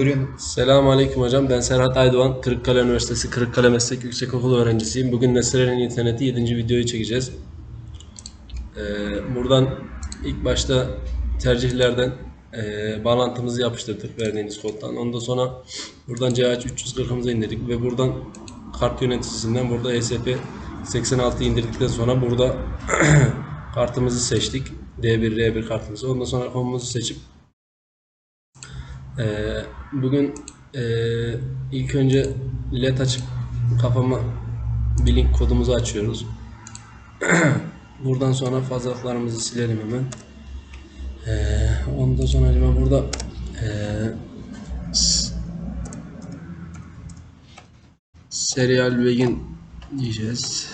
görüyorsun. Selamun Aleyküm hocam. Ben Serhat Aydoğan. Kırıkkale Üniversitesi Kırıkkale Meslek Yüksekokulu öğrencisiyim. Bugün Nesrelerin interneti 7. videoyu çekeceğiz. Ee, buradan ilk başta tercihlerden e, bağlantımızı yapıştırdık verdiğiniz koddan. Ondan sonra buradan CH 340'ımızı indirdik ve buradan kart yöneticisinden burada ESP 86 indirdikten sonra burada kartımızı seçtik. D1, R1 kartımızı. Ondan sonra konumuzu seçip ee, bugün e, ilk önce led açıp kafama bir link kodumuzu açıyoruz. Buradan sonra fazlalıklarımızı silelim hemen. Ee, ondan sonra acaba burada e, serial begin diyeceğiz.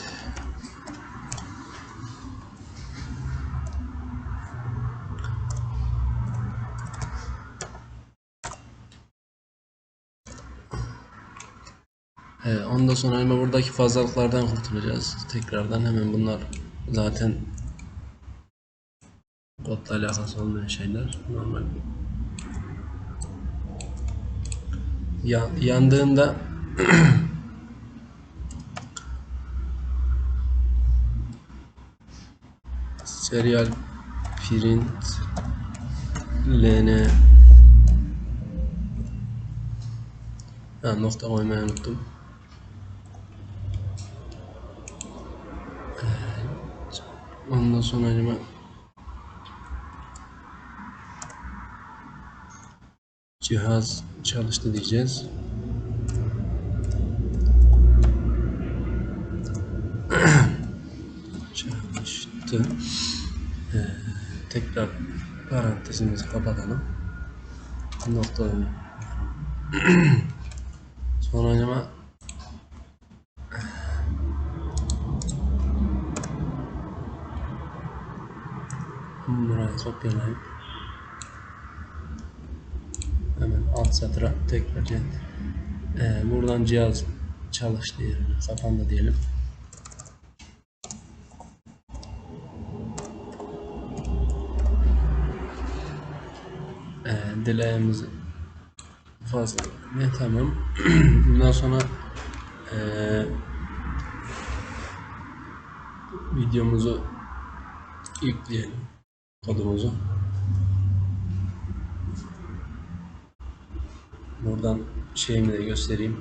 Ee, ondan sonra hemen buradaki fazlalıklardan kurtulacağız. Tekrardan hemen bunlar zaten kodla alakası olmayan şeyler. Normal. Ya, yandığında serial print ln ha, nokta koymayı unuttum. Ondan sonra acaba cihaz çalıştı diyeceğiz. Çalıştı. Ee, tekrar parantezimizi kapatalım. Nokta Sonra acaba Buraya kopyalayıp hemen alt satıra tekrar gel. Ee, buradan cihaz çalıştı yerine kapandı diyelim. Ee, dileğimizi fazla ne tamam. Bundan sonra ee, videomuzu yükleyelim kodumuzu. Buradan şeyimi de göstereyim.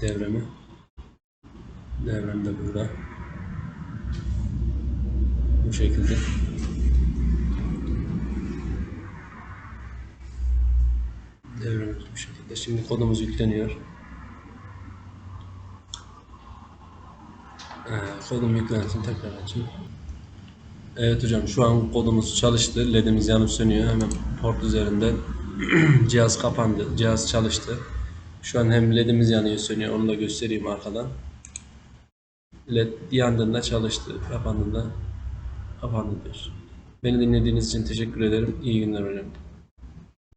Devremi. Devrem de burada. Bu şekilde. Devremiz bu şekilde. Şimdi kodumuz yükleniyor. Ee, kodum yüklensin tekrar açayım. Evet hocam şu an kodumuz çalıştı. LED'imiz yanıp sönüyor. Hemen port üzerinden cihaz kapandı. Cihaz çalıştı. Şu an hem LED'imiz yanıyor sönüyor. Onu da göstereyim arkadan. LED yandığında çalıştı. Kapandığında kapandı diyor. Beni dinlediğiniz için teşekkür ederim. İyi günler hocam.